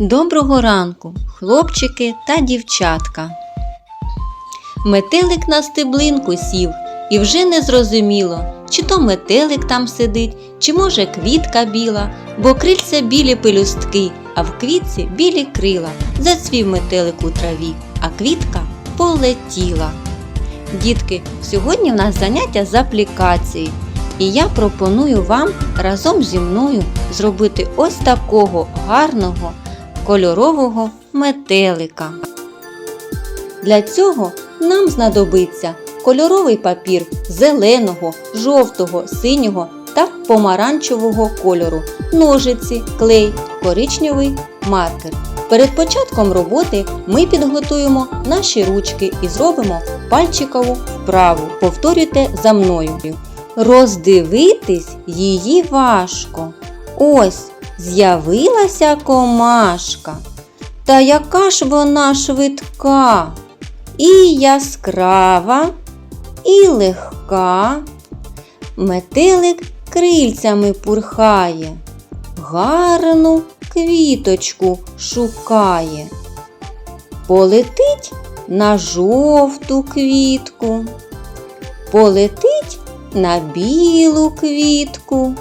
Доброго ранку, хлопчики та дівчатка. Метелик на стеблинку сів, і вже не зрозуміло, чи то метелик там сидить, чи може квітка біла, бо крильця білі пелюстки, а в квітці білі крила. Зацвів метелик у траві, а квітка полетіла. Дітки, сьогодні в нас заняття з аплікації, і я пропоную вам разом зі мною зробити ось такого гарного кольорового метелика. Для цього нам знадобиться кольоровий папір зеленого, жовтого, синього та помаранчевого кольору, ножиці, клей, коричневий маркер. Перед початком роботи ми підготуємо наші ручки і зробимо пальчикову вправу. Повторюйте за мною. Роздивитись її важко. Ось з'явилася комашка. Та яка ж вона швидка, і яскрава, і легка. Метелик крильцями пурхає, гарну квіточку шукає. Полетить на жовту квітку, полетить на білу квітку,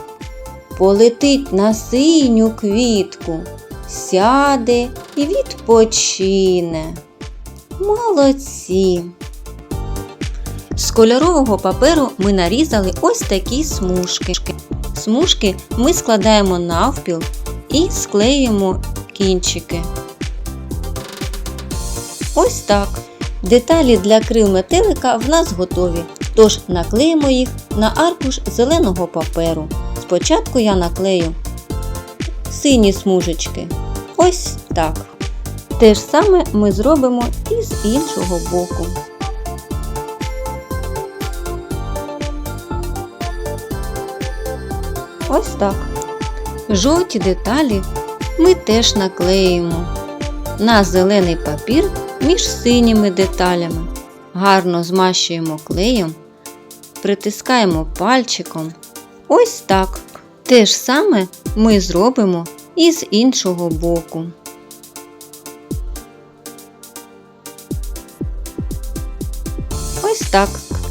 полетить на синю квітку, сяде і відпочине. Молодці! З кольорового паперу ми нарізали ось такі смужки. Смужки ми складаємо навпіл і склеюємо кінчики. Ось так. Деталі для крил метелика в нас готові, тож наклеїмо їх на аркуш зеленого паперу. Спочатку я наклею сині смужечки. Ось так. Те ж саме ми зробимо і з іншого боку. Ось так. Жовті деталі ми теж наклеїмо на зелений папір між синіми деталями. Гарно змащуємо клеєм, притискаємо пальчиком. Ось так. Те ж саме ми зробимо і з іншого боку. Ось так.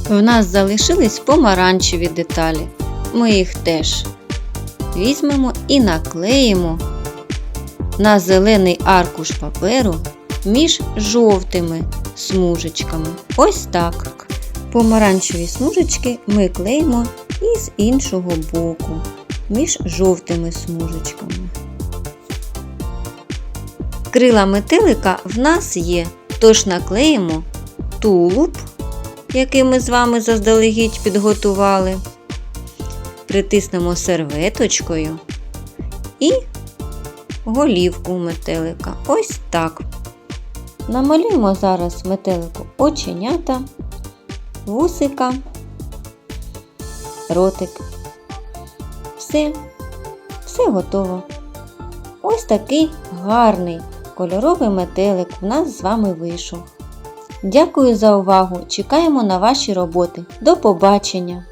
В нас залишились помаранчеві деталі. Ми їх теж візьмемо і наклеїмо на зелений аркуш паперу між жовтими смужечками. Ось так. Помаранчеві смужечки ми клеїмо і з іншого боку, між жовтими смужечками. Крила метелика в нас є, тож наклеїмо тулуб, який ми з вами заздалегідь підготували. Притиснемо серветочкою і голівку метелика. Ось так. Намалюємо зараз метелику оченята, вусика, ротик. Все, все готово. Ось такий гарний кольоровий метелик в нас з вами вийшов. Дякую за увагу! Чекаємо на ваші роботи. До побачення!